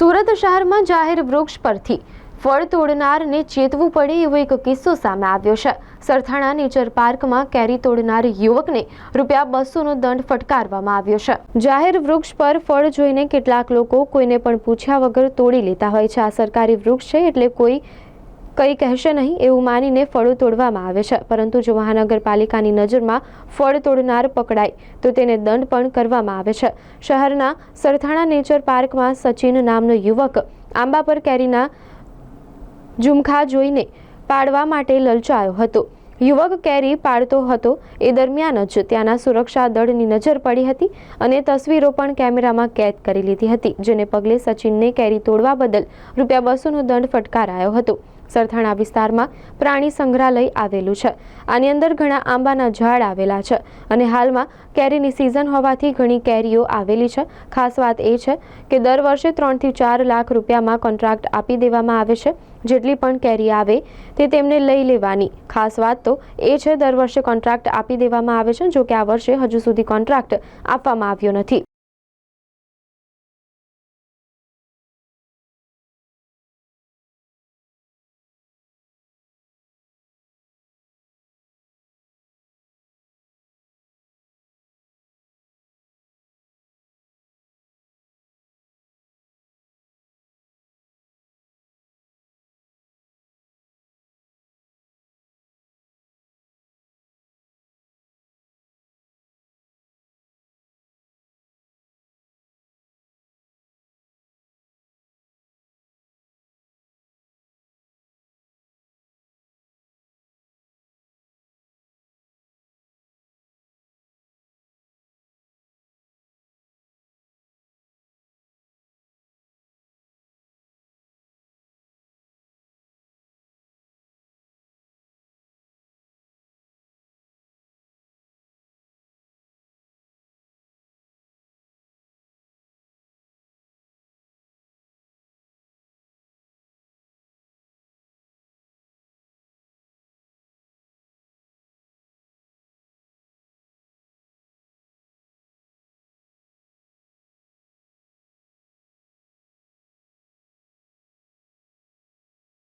સુરત શહેરમાં જાહેર વૃક્ષ પરથી ફળ તોડનારને ચેતવું પડે એવો એક કિસ્સો સામે આવ્યો છે. સરથાણા નેચર પાર્કમાં કેરી તોડનાર યુવકને રૂપિયા બસોનો દંડ ફટકારવામાં આવ્યો છે. જાહેર વૃક્ષ પર ફળ જોઈને કેટલાક લોકો કોઈને પણ પૂછ્યા વગર તોડી લેતા હોય છે. આ સરકારી વૃક્ષ છે એટલે કોઈ કંઈ કહેશે નહીં એવું માનીને ફળો તોડવામાં આવે છે. પરંતુ જો મહાનગરપાલિકાની નજરમાં ફળ તોડનાર પકડાય, તો તેને દંડ પણ કરવામાં આવે છે. શહેરના સરથાણા નેચર પાર્કમાં સચિન નામનો યુવક આંબા પર કેરીના ઝુમખા જોઈને પાડવા માટે લલચાયો હતો. યુવક કેરી પાડતો હતો. એ દરમિયાન જ ત્યાંના સુરક્ષા દળની નજર પડી હતી અને તસવીરો પણ કેમેરામાં કેદ કરી લીધી હતી, જેને પગલે સચિનને કેરી તોડવા બદલ રૂપિયા બસોનો દંડ ફટકારાયો હતો. સરથાણા વિસ્તારમાં પ્રાણી સંગ્રહાલય આવેલું છે. આની અંદર ઘણા આંબાના ઝાડ આવેલા છે અને હાલમાં કેરીની સિઝન હોવાથી ઘણી કેરીઓ આવેલી છે. ખાસ વાત એ છે કે દર વર્ષે ત્રણથી ચાર લાખ રૂપિયામાં કોન્ટ્રાક્ટ આપી દેવામાં આવે છે. જેટલી પણ કેરી આવે તે તેમને લઈ લેવાની. ખાસ વાત તો એ છે, દર વર્ષે કોન્ટ્રાક્ટ આપી દેવામાં આવે છે, જો કે આ વર્ષે હજુ સુધી કોન્ટ્રાક્ટ આપવામાં આવ્યો નથી.